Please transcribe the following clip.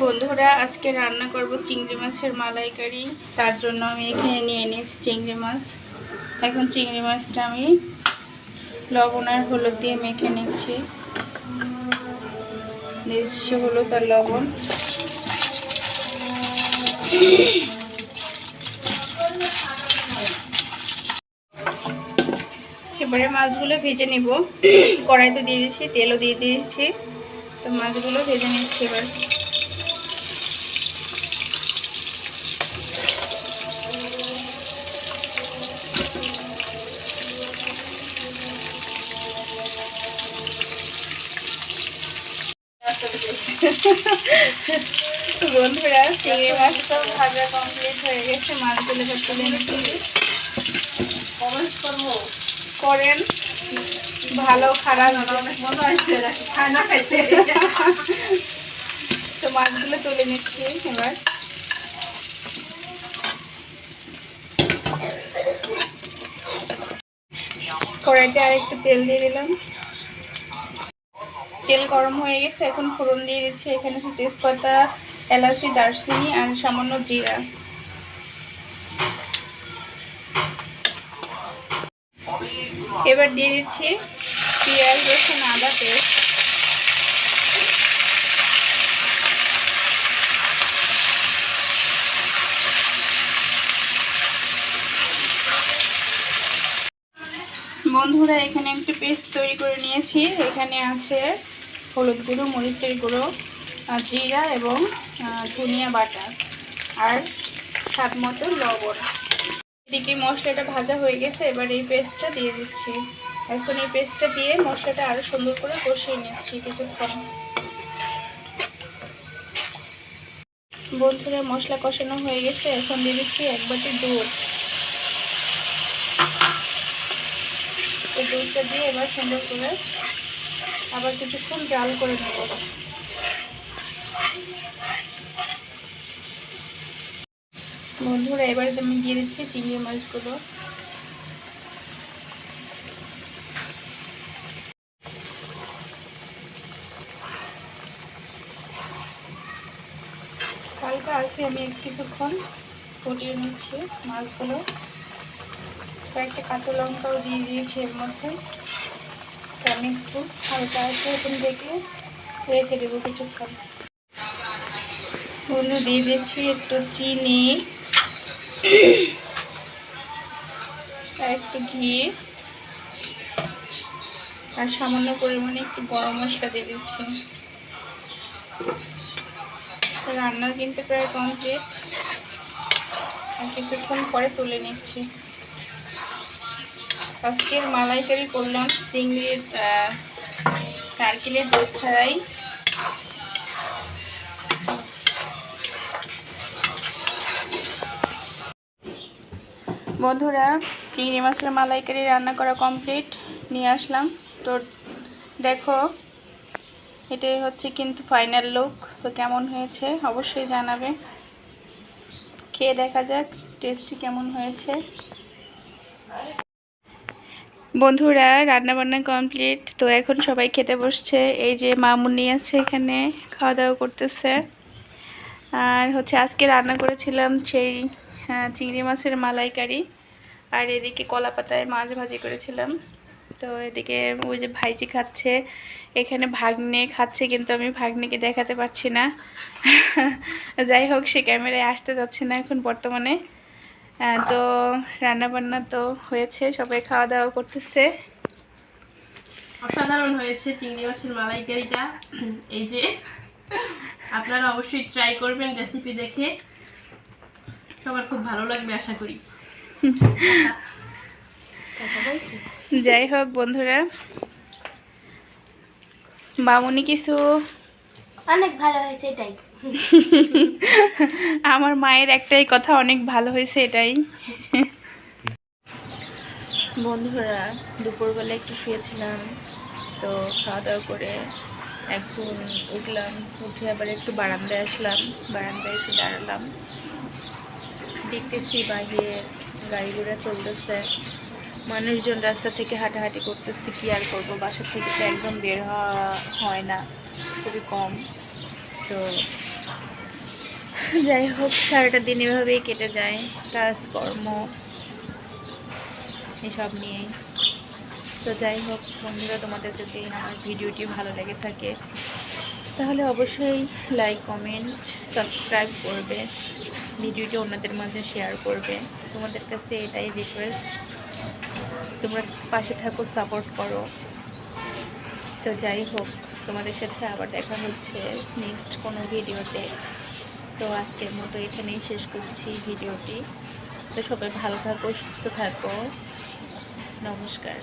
বন্ধুরা, আজকে রান্না করব চিংড়ি মাছের মালাইকারি। তার জন্য আমি এখানে নিয়ে নিয়েছি চিংড়ি মাছ। এখন চিংড়ি মাছটা আমি লবণ আর হলুদ দিয়ে মেখে নিচ্ছি। দিচ্ছি হলুদ আর লবণ। এবারে মাছগুলো ভেজে নিব। কড়াইতে দিয়ে দিচ্ছি, তেলও দিয়ে দিয়েছি তো মাছগুলো ভেজে নিচ্ছি এবার। বন্ধুরা চিংড়ি মাছ ভাজা কমপ্লিট হয়ে গেছে মাছগুলো এবার তুলে করেন ভালো খারাপ তো মাছগুলো তুলে নিচ্ছি এবার। কড়াইতে আর একটু তেল দিয়ে দিলাম। তেল গরম হয়ে গেছে, এখন ফোড়ন দিয়ে দিচ্ছি। এখানে আছে তেজপাতা, এলাচি, দারচিনি আর সামান্য জিরা। এবার দিয়ে দিচ্ছি পেঁয়াজ, রসুন, আদা পেস্ট। বন্ধুরা, এখানে একটি পেস্ট তৈরি করে নিয়েছি। এখানে আছে হলুদ গুঁড়ো, মরিচের গুঁড়ো জিরা এবং ধনিয়া বাটা আর স্বাদ মতো লবণ। এদিকে মশলাটা ভাজা হয়ে গেছে, এবার এই পেস্টটা দিয়ে দিচ্ছি। এখন এই পেস্টটা দিয়ে মশলাটা আরও সুন্দর করে কষিয়ে নিচ্ছি কিছুক্ষণ। বন্ধুরা, মশলা কষানো হয়ে গেছে, এখন দিয়ে দিচ্ছি এক বাটি দুধ। দুধটা দিয়ে এবার সুন্দর করে আবার কিছুক্ষণ জাল করে নেব। বন্ধুরা, এবারে আমি দিয়ে দিচ্ছি চিংড়ি মাছগুলো। হালকা আছে আমি কিছুক্ষণ ফুটিয়ে নিচ্ছি মাছগুলো। কয়েকটা কাঁচা লঙ্কাও দিয়ে দিয়েছি এর মধ্যে। তো আমি একটু হালকা এখন দেখে রেখে দেবো কিছুক্ষণ। বন্ধু দিয়ে দিচ্ছি, একটু চিনি আর একটু ঘি। আর সামান্য পরিমাণে একটু গরম মশলা দিয়ে দিচ্ছি। রান্না কিন্তু প্রায় কমপ্লিট আর কিছুক্ষণ পরে তুলে নিচ্ছি। আজকের মালাইকারি করলাম চিংড়ির নারকেলের দুধ ছাড়াই। বন্ধুরা, চিংড়ি মাছের মালাইকারি রান্না করা কমপ্লিট নিয়ে আসলাম। তো দেখো, এটাই হচ্ছে কিন্তু ফাইনাল লুক তো কেমন হয়েছে অবশ্যই জানাবে। খেয়ে দেখা যাক টেস্টি কেমন হয়েছে। বন্ধুরা রান্না বান্না কমপ্লিট তো এখন সবাই খেতে বসছে। এই যে মামুনি আছে এখানে খাওয়া দাওয়া করতেছে। আর হচ্ছে আজকে রান্না করেছিলাম সেই চিংড়ি মাছের মালাইকারি। আর এদিকে কলা পাতায় মাছ ভাজি করেছিলাম। তো এদিকে ওই যে ভাইজি খাচ্ছে। এখানে ভাগ্নে খাচ্ছে, কিন্তু আমি ভাগ্নেকে দেখাতে পারছি না। যাই হোক, সে ক্যামেরায় আসতে যাচ্ছে না এখন বর্তমানে। তো রান্না বান্না তো হয়েছে সবাই খাওয়া দাওয়া করতেছে। অসাধারণ হয়েছে চিংড়ি মাছের মালাইকারিটা। এই যে আপনারা অবশ্যই ট্রাই করবেন রেসিপি দেখে। সবার খুব ভালো লাগবে আশা করি। যাই হোক বন্ধুরা বামুনি কিছু? অনেক ভালো হয়েছে এটাই। আমার মায়ের একটাই কথা, অনেক ভালো হয়েছে এটাই। বন্ধুরা, দুপুরবেলা একটু শুয়েছিলাম, তো খাওয়া দাওয়া করে এখন উঠলাম, উঠে আবার একটু বারান্দায় আসলাম, বারান্দায় এসে দাঁড়ালাম। দেখতেছি বাইরে গাড়ি ঘোড়া চলতেছে। মানুষজন রাস্তা থেকে হাঁটাহাঁটি করতেছে, কি আর করব? বাসা থেকে তো একদম বের হওয়া হয় না, খুবই কম। তো যাই হোক, সারাটা দিন এভাবেই কেটে যায়। কাজকর্ম, এসব নিয়েই। তো যাই হোক, বন্ধুরা, তোমাদের যদি আমার ভিডিওটি ভালো লেগে থাকে, তাহলে অবশ্যই লাইক কমেন্ট সাবস্ক্রাইব করবে। ভিডিওটি অন্যদের মাঝে শেয়ার করবে। তোমাদের কাছে এটাই রিকোয়েস্ট তোমরা পাশে থাকো সাপোর্ট করো। তো যাই হোক তোমাদের সাথে আবার দেখা হচ্ছে নেক্সট কোনো ভিডিওতে। তো আজকের মতো এখানেই শেষ করছি ভিডিওটি। তো সবাই ভালো থাকো, সুস্থ থাকো। নমস্কার।